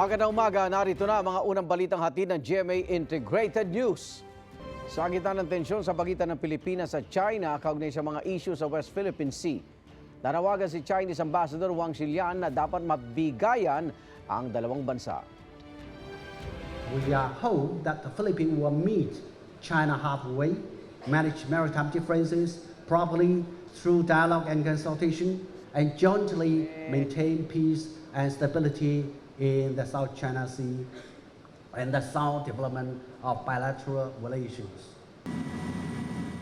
Magandang umaga, narito na mga unang balitang hatid ng GMA Integrated News. Sa gitna ng tensyon sa pagitan ng Pilipinas at China kaugnay sa mga issue sa West Philippine Sea, nanawagan si Chinese Ambassador Wang Xilian na dapat mabigayan ang dalawang bansa. We are hope that the Philippines will meet China halfway, manage maritime differences properly through dialogue and consultation, and jointly maintain peace and stability in the South China Sea and the sound development of bilateral relations.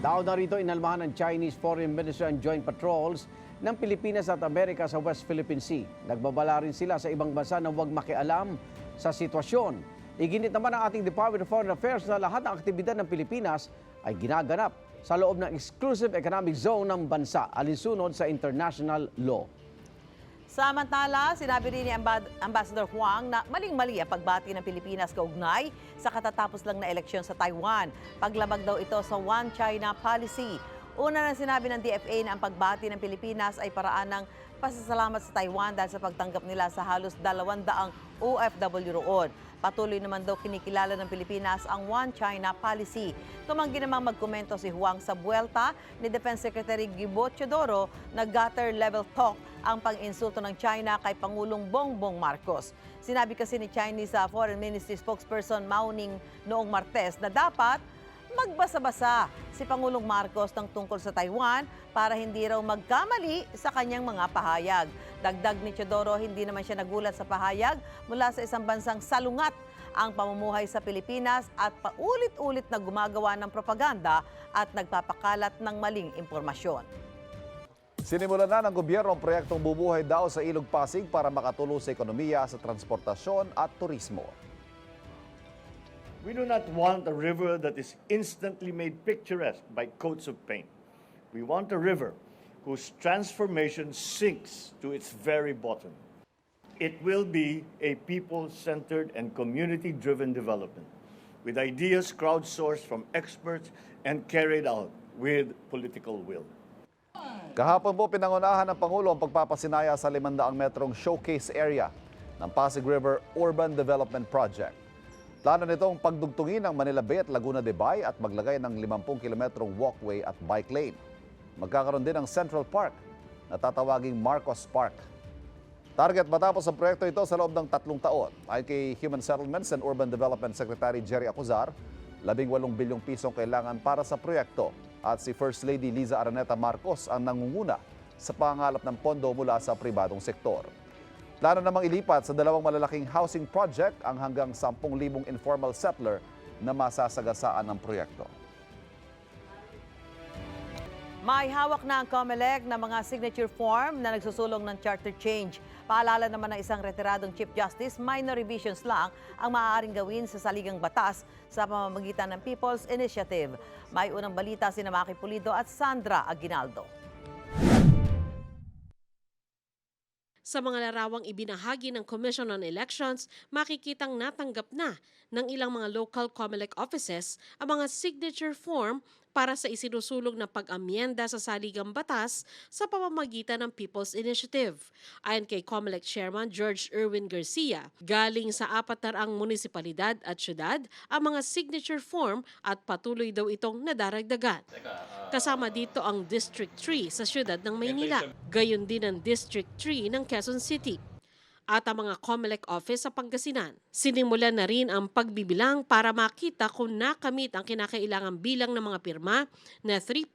Daw na rito inalmahan ng Chinese Foreign Ministry ang joint patrols ng Pilipinas at Amerika sa West Philippine Sea. Nagbabala rin sila sa ibang bansa na huwag makialam sa sitwasyon. Iginit naman ng ating Department of Foreign Affairs na lahat ng aktibidad ng Pilipinas ay ginaganap sa loob ng exclusive economic zone ng bansa alinsunod sa international law. Samantala, sinabi rin ni Amba- Ambassador Huang na maling-mali ang pagbati ng Pilipinas kaugnay sa katatapos lang na eleksyon sa Taiwan. Paglabag daw ito sa One China policy. Una na sinabi ng DFA na ang pagbati ng Pilipinas ay paraan ng pasasalamat sa Taiwan dahil sa pagtanggap nila sa halos 200 OFW roon. Patuloy naman daw kinikilala ng Pilipinas ang One China policy. Tumanggi namang magkomento si Huang sa buwelta ni Defense Secretary Gibo Teodoro na gutter level talk ang pang-insulto ng China kay Pangulong Bongbong Marcos. Sinabi kasi ni Chinese uh, Foreign Ministry spokesperson Mao Ning noong Martes na dapat magbasa-basa si Pangulong Marcos ng tungkol sa Taiwan para hindi raw magkamali sa kanyang mga pahayag. Dagdag ni Teodoro, hindi naman siya nagulat sa pahayag mula sa isang bansang salungat ang pamumuhay sa Pilipinas at paulit-ulit na gumagawa ng propaganda at nagpapakalat ng maling impormasyon. Sinimulan na ng gobyerno ang proyektong bubuhay daw sa Ilog Pasig para makatulong sa ekonomiya sa transportasyon at turismo. We do not want a river that is instantly made picturesque by coats of paint. We want a river whose transformation sinks to its very bottom. It will be a people centered and community driven development with ideas crowdsourced from experts and carried out with political will. Kahapon po pinangunahan ng Pangulo ang pagpapasinaya sa 500 metrong showcase area ng Pasig River Urban Development Project. Plano nitong pagdugtungin ang Manila Bay at Laguna de Bay at maglagay ng 50 kilometrong walkway at bike lane. Magkakaroon din ng Central Park na tatawaging Marcos Park. Target matapos ang proyekto ito sa loob ng tatlong taon. Ayon kay Human Settlements and Urban Development Secretary Jerry Acuzar, 18 bilyong pisong kailangan para sa proyekto at si First Lady Liza Araneta Marcos ang nangunguna sa pangalap ng pondo mula sa pribadong sektor. Plano namang ilipat sa dalawang malalaking housing project ang hanggang 10,000 informal settler na masasagasaan ng proyekto. May hawak na ang COMELEC na mga signature form na nagsusulong ng charter change. Paalala naman ng isang retiradong Chief Justice, minor revisions lang ang maaaring gawin sa saligang batas sa pamamagitan ng People's Initiative. May unang balita si Maki Pulido at Sandra Aguinaldo. Sa mga larawang ibinahagi ng Commission on Elections, makikitang natanggap na ng ilang mga local COMELEC offices ang mga signature form para sa isinusulong na pag-amyenda sa saligang batas sa pamamagitan ng People's Initiative. Ayon kay COMELEC Chairman George Erwin Garcia, galing sa apat raang munisipalidad at syudad ang mga signature form at patuloy daw itong nadaragdagan. Kasama dito ang District 3 sa syudad ng Maynila, gayon din ang District 3 ng Quezon City at ang mga COMELEC office sa Pangasinan. Sinimulan na rin ang pagbibilang para makita kung nakamit ang kinakailangang bilang ng mga pirma na 3%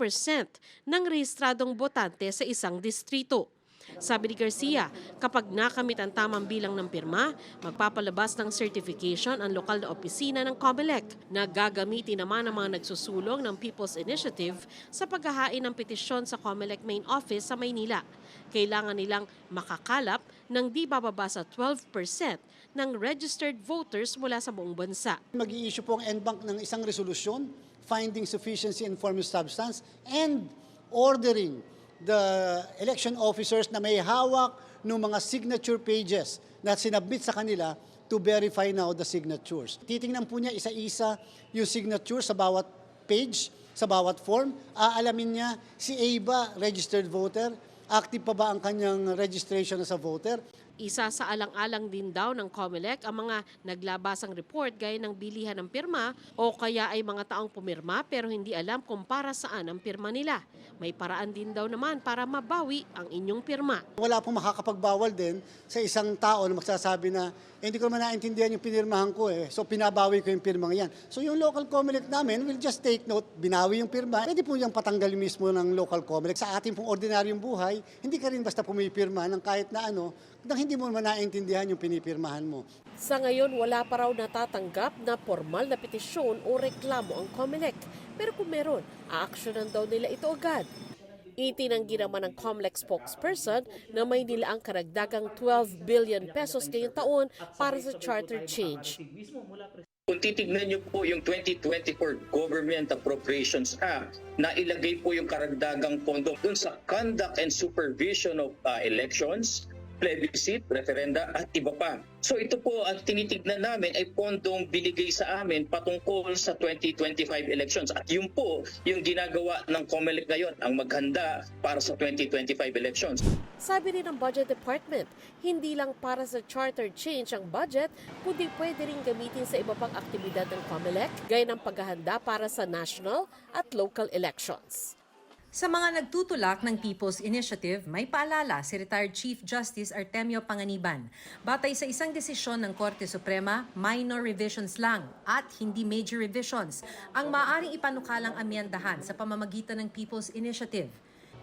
ng rehistradong botante sa isang distrito. Sabi ni Garcia, kapag nakamit ang tamang bilang ng pirma, magpapalabas ng certification ang lokal na opisina ng COMELEC na gagamitin naman ng mga nagsusulong ng People's Initiative sa paghahain ng petisyon sa COMELEC main office sa Maynila. Kailangan nilang makakalap ng di bababa sa 12% ng registered voters mula sa buong bansa. mag-i-issue po ang NBank ng isang resolusyon finding sufficiency and form of substance and ordering the election officers na may hawak ng mga signature pages na sinabit sa kanila to verify now the signatures. Titingnan po niya isa-isa yung signature sa bawat page, sa bawat form. Aalamin niya si A ba registered voter, active pa ba ang kanyang registration as a voter, Isa sa alang-alang din daw ng COMELEC ang mga naglabasang report gaya ng bilihan ng pirma o kaya ay mga taong pumirma pero hindi alam kung para saan ang pirma nila. May paraan din daw naman para mabawi ang inyong pirma. Wala pong makakapagbawal din sa isang tao na magsasabi na eh, hindi ko naman naintindihan yung pinirmahan ko eh. So pinabawi ko yung pirmang yan. So yung local COMELEC namin will just take note, binawi yung pirma. Pwede po yung patanggal mismo ng local COMELEC. Sa ating pong ordinaryong buhay, hindi ka rin basta pumipirma ng kahit na ano, nang hindi mo naman naintindihan yung pinipirmahan mo. Sa ngayon, wala pa raw natatanggap na formal na petisyon o reklamo ang COMELEC. Pero kung meron, aaksyonan daw nila ito agad. Itinanggi naman ng COMELEC spokesperson na may nilaang karagdagang 12 billion pesos ngayong taon para sa charter change. Kung titignan niyo po yung 2024 Government Appropriations Act, na ilagay po yung karagdagang pondo dun sa conduct and supervision of uh, elections, plebiscite, referenda at iba pa. So ito po ang tinitignan namin ay pondong binigay sa amin patungkol sa 2025 elections. At yun po yung ginagawa ng COMELEC ngayon, ang maghanda para sa 2025 elections. Sabi rin ng Budget Department, hindi lang para sa charter change ang budget, kundi pwede rin gamitin sa iba pang aktibidad ng COMELEC, gaya ng paghahanda para sa national at local elections. Sa mga nagtutulak ng People's Initiative, may paalala si retired Chief Justice Artemio Panganiban. Batay sa isang desisyon ng Korte Suprema, minor revisions lang at hindi major revisions ang maaaring ipanukalang amyendahan sa pamamagitan ng People's Initiative.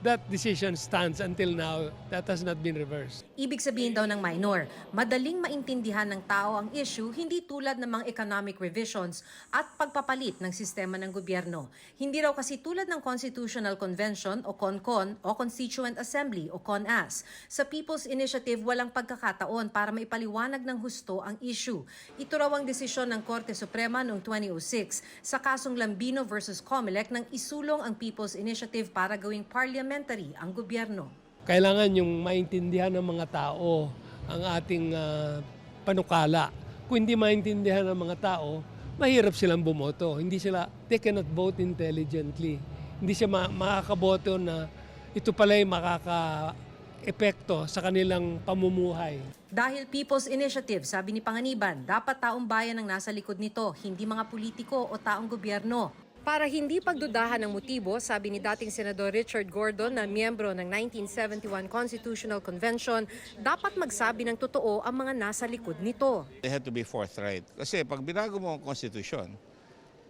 That decision stands until now. That has not been reversed. Ibig sabihin daw ng minor, madaling maintindihan ng tao ang issue hindi tulad ng mga economic revisions at pagpapalit ng sistema ng gobyerno. Hindi raw kasi tulad ng Constitutional Convention o CONCON o Constituent Assembly o CONAS. Sa People's Initiative, walang pagkakataon para maipaliwanag ng husto ang issue. Ito raw ang desisyon ng Korte Suprema noong 2006 sa kasong Lambino versus Comelec nang isulong ang People's Initiative para gawing parliamentary ang gobyerno. Kailangan yung maintindihan ng mga tao ang ating ah, panukala. Kung hindi maintindihan ng mga tao, mahirap silang bumoto. Hindi sila, they cannot vote intelligently. Hindi siya ma- makakaboto na ito pala yung makaka-epekto sa kanilang pamumuhay. Dahil People's Initiative, sabi ni Panganiban, dapat taong bayan ang nasa likod nito, hindi mga politiko o taong gobyerno. Para hindi pagdudahan ng motibo, sabi ni dating Senador Richard Gordon na miyembro ng 1971 Constitutional Convention, dapat magsabi ng totoo ang mga nasa likod nito. They have to be forthright. Kasi pag binago mo ang konstitusyon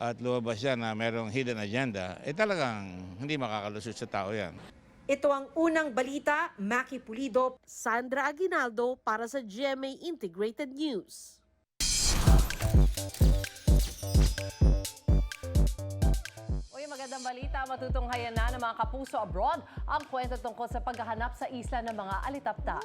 at lumabas yan na merong hidden agenda, eh talagang hindi makakalusot sa tao yan. Ito ang unang balita, Maki Pulido, Sandra Aguinaldo para sa GMA Integrated News. Balita. Matutunghayan na ng mga kapuso abroad ang kwento tungkol sa paghahanap sa isla ng mga alitapta.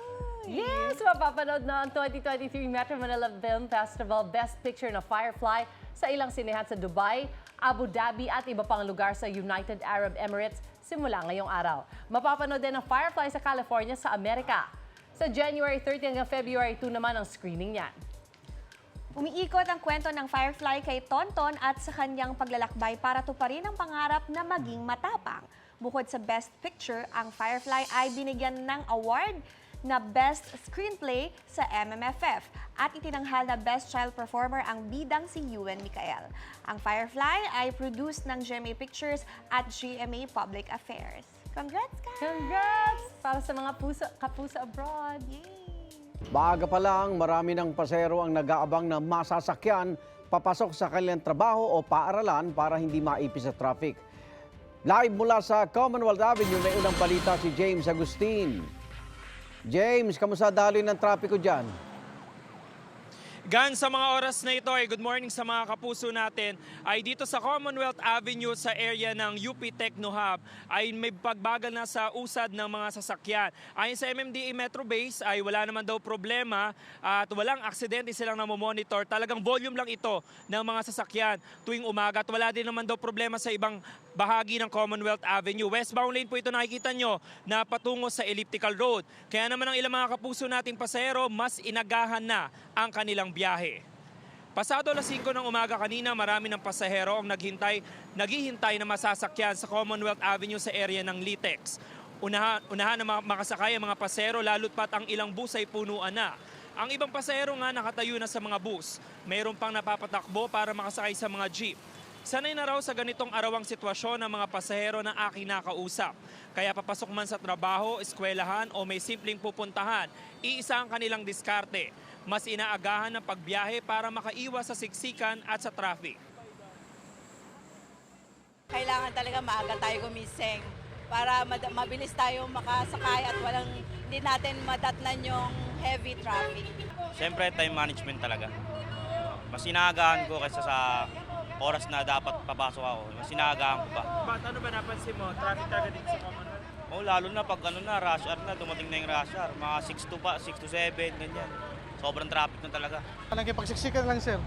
Yes! Mapapanood na ang 2023 Metro Manila Film Festival Best Picture na Firefly sa ilang sinehan sa Dubai, Abu Dhabi at iba pang lugar sa United Arab Emirates simula ngayong araw. Mapapanood din ang Firefly sa California sa Amerika. Sa January 30 hanggang February 2 naman ang screening niyan. Umiikot ang kwento ng Firefly kay Tonton at sa kanyang paglalakbay para tuparin ang pangarap na maging matapang. Bukod sa Best Picture, ang Firefly ay binigyan ng award na Best Screenplay sa MMFF at itinanghal na Best Child Performer ang bidang si Ewan Micael. Ang Firefly ay produced ng GMA Pictures at GMA Public Affairs. Congrats, guys! Congrats! Para sa mga puso, kapuso abroad. Yay! Maaga pa lang, marami ng pasero ang nag-aabang na masasakyan papasok sa kanilang trabaho o paaralan para hindi maipis sa traffic. Live mula sa Commonwealth Avenue, may unang balita si James Agustin. James, kamusta daloy ng trapiko dyan? Gan, sa mga oras na ito ay good morning sa mga kapuso natin ay dito sa Commonwealth Avenue sa area ng UP Techno Hub ay may pagbagal na sa usad ng mga sasakyan. Ayon sa MMDA Metro Base ay wala naman daw problema at walang aksidente silang namomonitor. Talagang volume lang ito ng mga sasakyan tuwing umaga at wala din naman daw problema sa ibang bahagi ng Commonwealth Avenue. Westbound lane po ito nakikita nyo na patungo sa Elliptical Road. Kaya naman ang ilang mga kapuso nating pasahero mas inagahan na ang kanilang biyahe. Pasado alas 5 ng umaga kanina, marami ng pasahero ang naghintay, naghihintay na masasakyan sa Commonwealth Avenue sa area ng Litex. unahan, unahan na ma- makasakay ang mga pasero lalo't pat ang ilang bus ay punuan na. Ang ibang pasero nga nakatayo na sa mga bus. Mayroon pang napapatakbo para makasakay sa mga jeep. Sanay na raw sa ganitong arawang sitwasyon ng mga pasahero na aking nakausap. Kaya papasok man sa trabaho, eskwelahan o may simpleng pupuntahan, iisa ang kanilang diskarte. Mas inaagahan ng pagbiyahe para makaiwas sa siksikan at sa traffic. kailangan talaga maaga tayo gumising para mabilis tayo makasakay at walang hindi natin madatnan yung heavy traffic. Siyempre, time management talaga. Mas inaagahan ko kaysa sa oras na dapat papasok ako. Mas inaagahan ko pa. Ba't ano ba napansin mo? Traffic talaga dito sa Commonwealth? Oh, lalo na pag ano na, rush hour na, dumating na yung rush hour. Mga 6 to, pa, 6 to 7, ganyan. Sobrang traffic na talaga. Nagkipagsiksikan lang sir.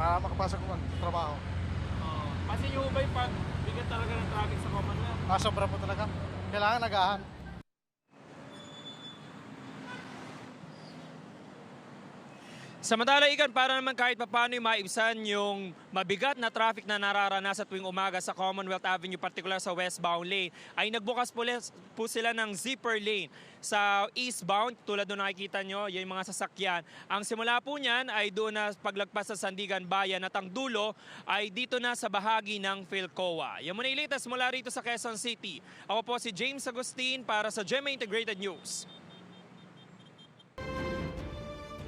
Para makapasok mo trabaho. Kasi yung ba yung pag bigat talaga ng traffic sa Commonwealth? Ah, sobra po talaga. Kailangan nagahan. Samantala, Igan, para naman kahit papaano yung maibsan yung mabigat na traffic na nararanasan tuwing umaga sa Commonwealth Avenue, particular sa westbound lane, ay nagbukas po, po sila ng zipper lane sa eastbound. Tulad doon nakikita nyo, yung mga sasakyan. Ang simula po niyan ay doon na paglagpas sa Sandigan Bayan at ang dulo ay dito na sa bahagi ng Philcoa. Yan muna yung latest mula rito sa Quezon City. Ako po si James Agustin para sa GMA Integrated News.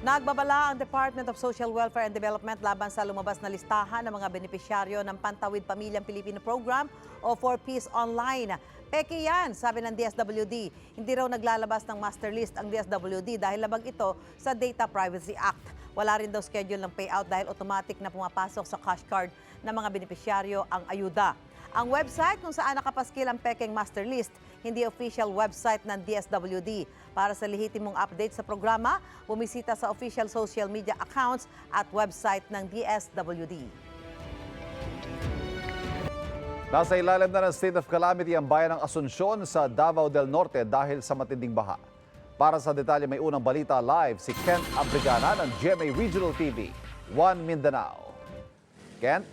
Nagbabala ang Department of Social Welfare and Development laban sa lumabas na listahan ng mga benepisyaryo ng Pantawid Pamilyang Pilipino Program o 4Ps Online. Peke yan, sabi ng DSWD. Hindi raw naglalabas ng master list ang DSWD dahil labag ito sa Data Privacy Act. Wala rin daw schedule ng payout dahil automatic na pumapasok sa cash card ng mga benepisyaryo ang ayuda. Ang website kung saan nakapaskil ang Pekeng Master List, hindi official website ng DSWD. Para sa lehitimong update sa programa, bumisita sa official social media accounts at website ng DSWD. Nasa ilalim na ng state of calamity ang bayan ng Asunsyon sa Davao del Norte dahil sa matinding baha. Para sa detalye may unang balita live si Kent Abrigana ng GMA Regional TV, One Mindanao. Kent?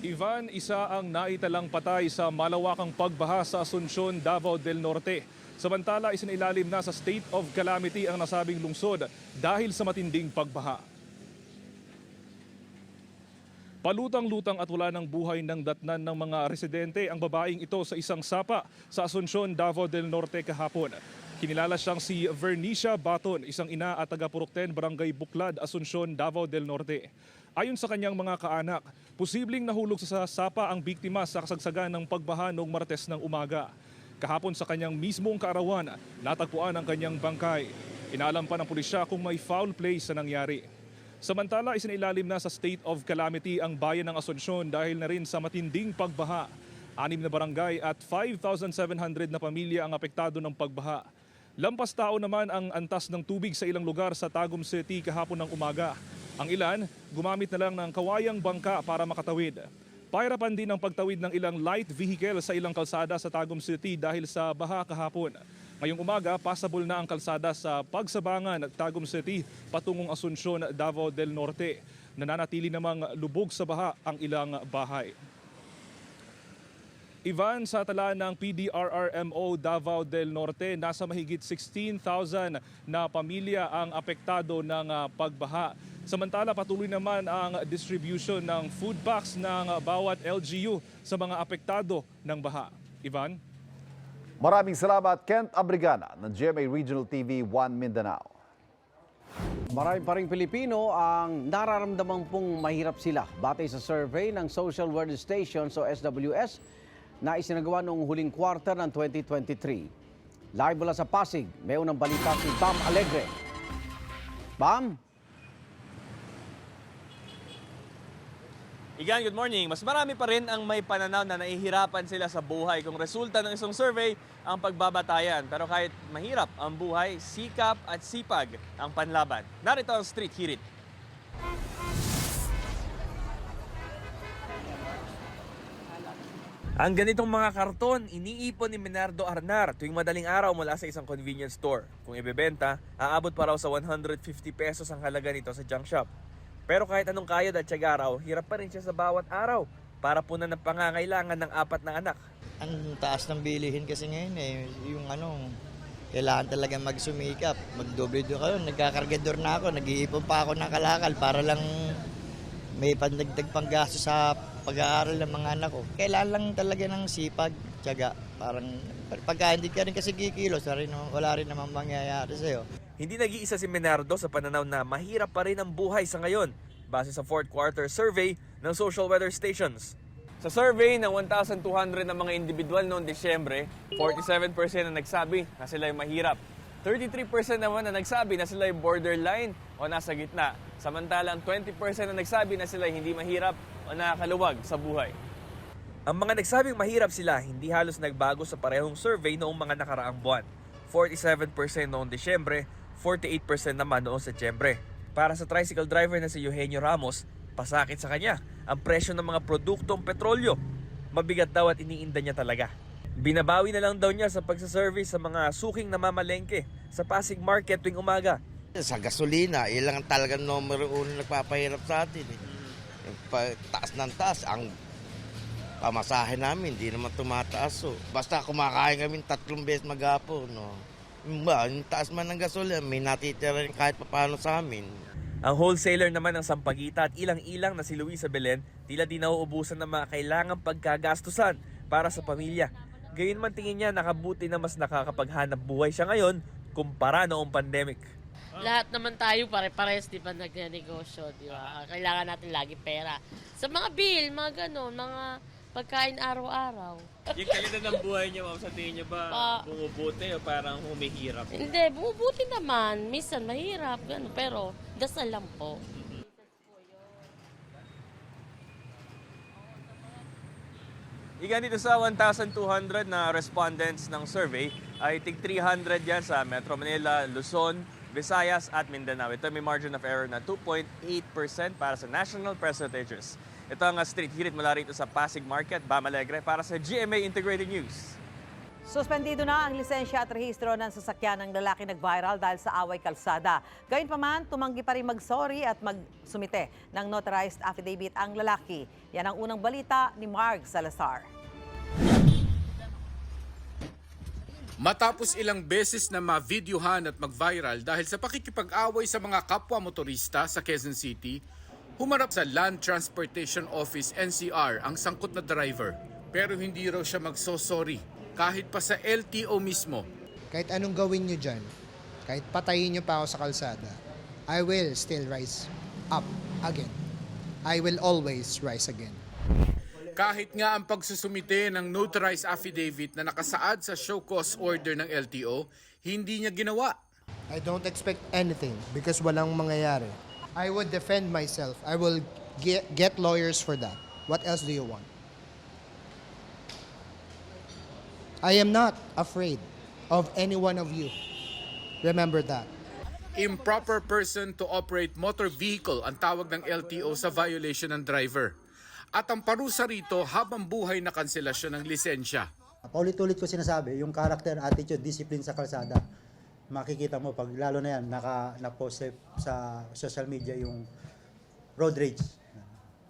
Ivan, isa ang naitalang patay sa malawakang pagbaha sa Asunsyon, Davao del Norte. Samantala, isinailalim na sa state of calamity ang nasabing lungsod dahil sa matinding pagbaha. Palutang-lutang at wala ng buhay ng datnan ng mga residente ang babaeng ito sa isang sapa sa Asunsyon, Davao del Norte kahapon. Kinilala siyang si Vernicia Baton, isang ina at taga-Purukten, Barangay Buklad, Asunsyon, Davao del Norte. Ayon sa kanyang mga kaanak, posibleng nahulog sa sapa ang biktima sa kasagsagan ng pagbaha noong Martes ng umaga. Kahapon sa kanyang mismong kaarawan, natagpuan ang kanyang bangkay. Inalam pa ng pulisya kung may foul play sa nangyari. Samantala, isinailalim na sa state of calamity ang bayan ng Asunsyon dahil na rin sa matinding pagbaha. Anim na barangay at 5,700 na pamilya ang apektado ng pagbaha. Lampas tao naman ang antas ng tubig sa ilang lugar sa Tagum City kahapon ng umaga. Ang ilan, gumamit na lang ng kawayang bangka para makatawid. Pahirapan din ang pagtawid ng ilang light vehicle sa ilang kalsada sa Tagum City dahil sa baha kahapon. Ngayong umaga, passable na ang kalsada sa Pagsabangan at Tagum City patungong Asunsyon, Davao del Norte. Nananatili namang lubog sa baha ang ilang bahay. Ivan, sa tala ng PDRRMO Davao del Norte, nasa mahigit 16,000 na pamilya ang apektado ng ah, pagbaha. Samantala, patuloy naman ang distribution ng food packs ng bawat LGU sa mga apektado ng baha. Ivan? Maraming salamat Kent Abrigana ng GMA Regional TV, One Mindanao. Marami pa rin Pilipino ang nararamdaman pong mahirap sila. Batay sa survey ng Social World Stations o SWS na isinagawa noong huling quarter ng 2023. Live mula sa Pasig, may unang balita si Bam Alegre. Bam? Igan, good morning. Mas marami pa rin ang may pananaw na nahihirapan sila sa buhay kung resulta ng isang survey ang pagbabatayan. Pero kahit mahirap ang buhay, sikap at sipag ang panlaban. Narito ang Street Hirit. Ang ganitong mga karton, iniipon ni Minardo Arnar tuwing madaling araw mula sa isang convenience store. Kung ibebenta, aabot pa raw sa 150 pesos ang halaga nito sa junk shop. Pero kahit anong kayod at tiyaga raw, hirap pa rin siya sa bawat araw. para punan ng pangangailangan ng apat na anak. Ang taas ng bilihin kasi ngayon eh, yung ano, kailangan talaga magsumikap. Magdoble do kayo, nagkakargador na ako, nag-iipon pa ako ng kalakal para lang may pandagdag pang gasto sa pag-aaral ng mga anak ko. Kailangan lang talaga ng sipag, tiyaga. Parang pagka hindi ka rin kasi kikilos, wala rin, wala rin naman mangyayari sa'yo. Hindi nag-iisa si Menardo sa pananaw na mahirap pa rin ang buhay sa ngayon base sa fourth quarter survey ng social weather stations. Sa survey ng 1,200 na mga individual noong Disyembre, 47% na nagsabi na sila ay mahirap. 33% naman na nagsabi na sila ay borderline o nasa gitna. Samantalang 20% na nagsabi na sila ay hindi mahirap o nakakaluwag sa buhay. Ang mga nagsabing mahirap sila hindi halos nagbago sa parehong survey noong mga nakaraang buwan. 47% noong Disyembre, 48% naman noong Setyembre. Para sa tricycle driver na si Eugenio Ramos, pasakit sa kanya ang presyo ng mga produktong petrolyo. Mabigat daw at iniinda niya talaga. Binabawi na lang daw niya sa pagsaservice sa mga suking namamalengke sa Pasig Market tuwing umaga. Sa gasolina, ilang talagang numero uno nagpapahirap sa atin. Eh. Yung taas ng taas, ang pamasahe namin, hindi naman tumataas. So. Basta kumakain kami tatlong beses maghapon. No? Yung Ba, yung taas man ng gasolina, may natitira rin kahit papano sa amin. Ang wholesaler naman ng Sampaguita at ilang-ilang na si Luisa Belen tila di nauubusan ng mga kailangang pagkagastusan para sa pamilya. Gayunman tingin niya nakabuti na mas nakakapaghanap buhay siya ngayon kumpara noong pandemic. Lahat naman tayo pare-pares, di ba, nagnegosyo, di ba? Kailangan natin lagi pera. Sa mga bill, mga ganon, mga pagkain araw-araw. Yung kalidad ng buhay niya, ma'am, sa tingin niyo ba Ah. bumubuti o parang humihirap? Hindi, bumubuti naman. Minsan mahirap, gano'n, pero dasal lang po. Iga dito sa 1,200 na respondents ng survey ay tig 300 yan sa Metro Manila, Luzon, Visayas at Mindanao. Ito may margin of error na 2.8% para sa national percentages. Ito ang uh, street hirit mula rito sa Pasig Market, Bamalegre para sa GMA Integrated News. Suspendido na ang lisensya at rehistro ng sasakyan ng lalaki nag-viral dahil sa away kalsada. Gayunpaman, tumanggi pa rin mag-sorry at magsumite ng notarized affidavit ang lalaki. Yan ang unang balita ni Mark Salazar. Matapos ilang beses na ma-videohan at mag-viral dahil sa pakikipag-away sa mga kapwa motorista sa Quezon City, humarap sa Land Transportation Office NCR ang sangkot na driver. Pero hindi raw siya magsosorry kahit pa sa LTO mismo. Kahit anong gawin nyo dyan, kahit patayin nyo pa ako sa kalsada, I will still rise up again. I will always rise again. Kahit nga ang pagsusumite ng notarized affidavit na nakasaad sa show cause order ng LTO, hindi niya ginawa. I don't expect anything because walang mangyayari. I would defend myself. I will get, get lawyers for that. What else do you want? I am not afraid of any one of you. Remember that. Improper person to operate motor vehicle ang tawag ng LTO sa violation ng driver. At ang parusa rito habang buhay na kanselasyon ng lisensya. Paulit-ulit ko sinasabi, yung character, attitude, discipline sa kalsada, makikita mo pag lalo na yan, naka, na-post sa social media yung road rage.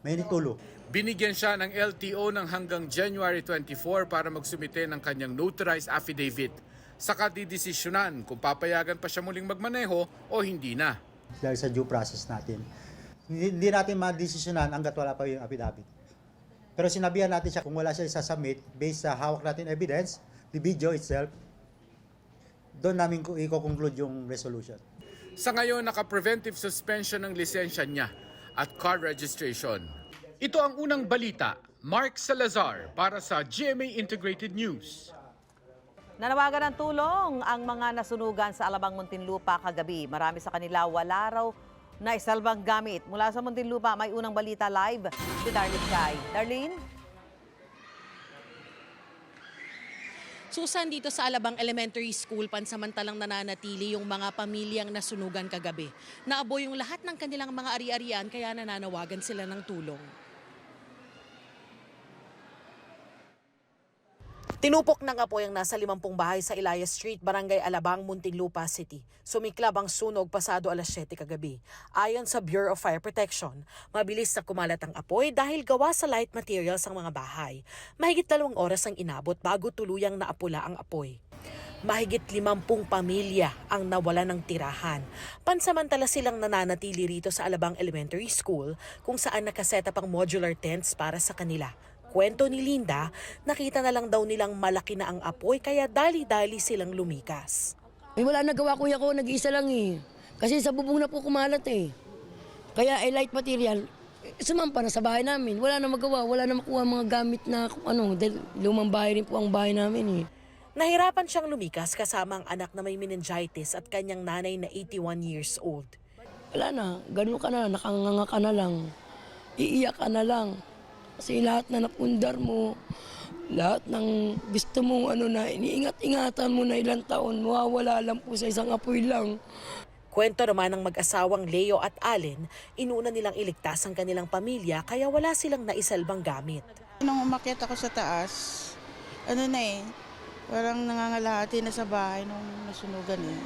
May nitulo. Binigyan siya ng LTO ng hanggang January 24 para magsumite ng kanyang notarized affidavit. Saka didesisyonan kung papayagan pa siya muling magmaneho o hindi na. Dahil sa due process natin. Hindi, hindi natin madesisyonan hanggat wala pa yung affidavit. Pero sinabihan natin siya kung wala siya isasubmit based sa hawak natin evidence, the video itself, doon namin ko- i-conclude yung resolution. Sa ngayon, naka-preventive suspension ng lisensya niya at car registration. Ito ang unang balita. Mark Salazar para sa GMA Integrated News. Nanawagan ng tulong ang mga nasunugan sa Alabang Muntinlupa kagabi. Marami sa kanila wala raw na isalbang gamit. Mula sa Muntinlupa, may unang balita live si Darlene Chai. Darlene? Susan, dito sa Alabang Elementary School, pansamantalang nananatili yung mga pamilyang nasunugan kagabi. Naabo yung lahat ng kanilang mga ari-arian kaya nananawagan sila ng tulong. Tinupok ng apoy ang nasa 50 bahay sa Ilaya Street, Barangay Alabang, Muntinlupa City. Sumiklab ang sunog pasado alas 7 kagabi. Ayon sa Bureau of Fire Protection, mabilis na kumalat ang apoy dahil gawa sa light materials ang mga bahay. Mahigit dalawang oras ang inabot bago tuluyang naapula ang apoy. Mahigit limampung pamilya ang nawala ng tirahan. Pansamantala silang nananatili rito sa Alabang Elementary School kung saan nakaset up ang modular tents para sa kanila. Kwento ni Linda, nakita na lang daw nilang malaki na ang apoy kaya dali-dali silang lumikas. Eh, wala nagawa kuya ko, nag-iisa lang eh. Kasi sa bubong na po kumalat eh. Kaya eh, light material, eh, sumampa na sa bahay namin. Wala na magawa, wala na makuha mga gamit na kung ano, dahil lumang bahay rin po ang bahay namin eh. Nahirapan siyang lumikas kasama ang anak na may meningitis at kanyang nanay na 81 years old. Wala na, ganun ka na, nakanganga ka na lang. Iiyak ka na lang. Kasi lahat na napundar mo, lahat ng gusto mo ano na iniingat-ingatan mo na ilang taon, mawawala lang po sa isang apoy lang. Kwento naman ng mag-asawang Leo at Allen, inuna nilang iligtas ang kanilang pamilya kaya wala silang naisalbang gamit. Nung umakyat ako sa taas, ano na eh, parang nangangalahati na sa bahay nung nasunugan eh.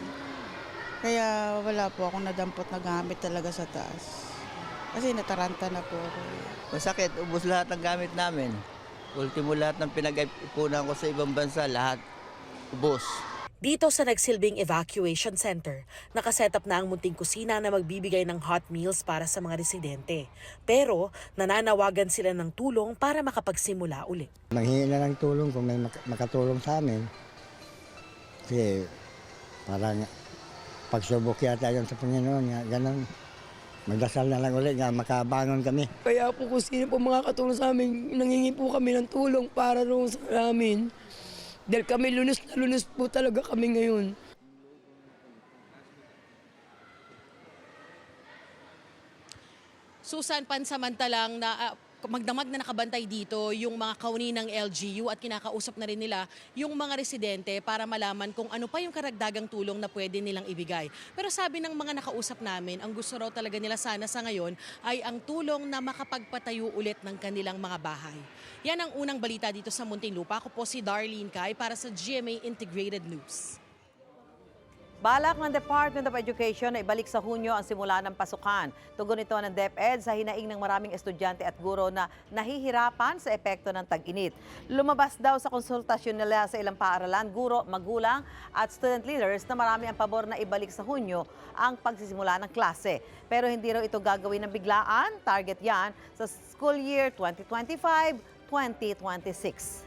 Kaya wala po akong nadampot na gamit talaga sa taas. Kasi nataranta na po ako. Masakit, ubos lahat ng gamit namin. Ultimo lahat ng pinag-ipunan ko sa ibang bansa, lahat ubos. Dito sa nagsilbing evacuation center, nakaset up na ang munting kusina na magbibigay ng hot meals para sa mga residente. Pero nananawagan sila ng tulong para makapagsimula ulit. Manghingi na ng tulong kung may mak- makatulong sa amin. Kasi parang pagsubok yata yun sa Panginoon. Ganun. Magdasal na lang ulit nga makabangon kami. Kaya po kung sino po makakatulong sa amin, nangingi po kami ng tulong para roon sa amin. Dahil kami lunos na lunos po talaga kami ngayon. Susan, pansamantalang na ah, magdamag na nakabantay dito yung mga kauni ng LGU at kinakausap na rin nila yung mga residente para malaman kung ano pa yung karagdagang tulong na pwede nilang ibigay. Pero sabi ng mga nakausap namin, ang gusto raw talaga nila sana sa ngayon ay ang tulong na makapagpatayo ulit ng kanilang mga bahay. Yan ang unang balita dito sa Muntinlupa. Ako po si Darlene Kai para sa GMA Integrated News. Balak ng Department of Education na ibalik sa Hunyo ang simula ng pasukan. Tugon ito ng DepEd sa hinaing ng maraming estudyante at guro na nahihirapan sa epekto ng tag-init. Lumabas daw sa konsultasyon nila sa ilang paaralan, guro, magulang at student leaders na marami ang pabor na ibalik sa Hunyo ang pagsisimula ng klase. Pero hindi raw ito gagawin ng biglaan. Target yan sa school year 2025-2026.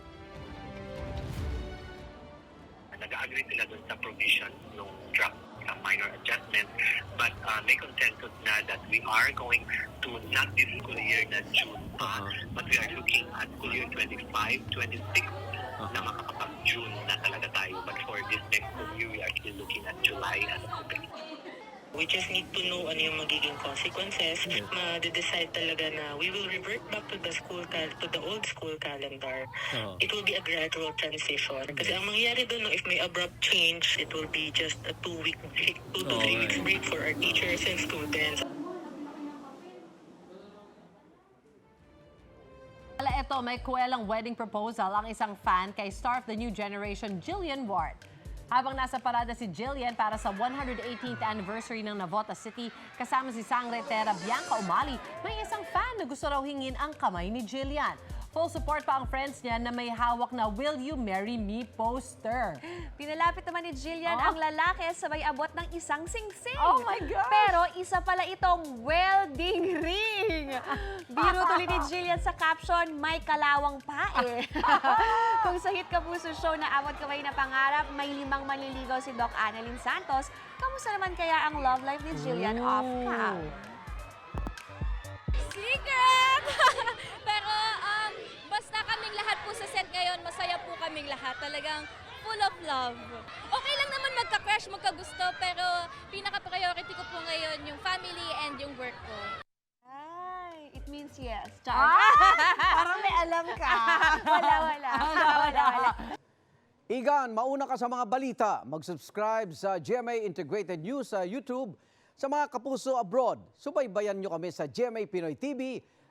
nag-agree sila dun sa provision ng draft uh, minor adjustment but uh, may consensus na that we are going to not this school year na June pa but we are looking at school year 25, 26 na makakapag-June na talaga tayo. But for this next school year we are still looking at July as a company. We just need to know ano yung magiging consequences. Ma-decide talaga na we will revert back to the school cal- to the old school calendar. It will be a gradual transition. Kasi ang mangyayari doon, no, if may abrupt change, it will be just a two-week break, two to three weeks break for our teachers and students. Wala ito, may kuwelang wedding proposal ang isang fan kay star of the new generation, Jillian Ward. Habang nasa parada si Jillian para sa 118th anniversary ng Navota City, kasama si sangretera Bianca Umali, may isang fan na gusto raw hingin ang kamay ni Jillian. Full support pa ang friends niya na may hawak na Will You Marry Me poster. Pinalapit naman ni Jillian Oh. ang lalaki sabay abot ng isang singsing. Oh my gosh! Pero isa pala itong welding ring. Biro tuloy ni Jillian sa caption, may kalawang pae. Kung sa Hit Kapuso Show na abot kamay na pangarap, may limang manliligaw si Doc Annalyn Santos. Kamusta naman kaya ang love life ni Jillian off cam? Kaming lahat po sa set ngayon, masaya po kaming lahat. Talagang full of love. Okay lang naman magka-crush, magkagusto, pero pinaka-priority ko po ngayon yung family and yung work ko. Ay, it means yes. Ah! Parang may alam ka. wala, wala. wala, wala. Igan, mauna ka sa mga balita. Mag-subscribe sa GMA Integrated News sa YouTube. Sa mga kapuso abroad, subaybayan nyo kami sa GMA Pinoy TV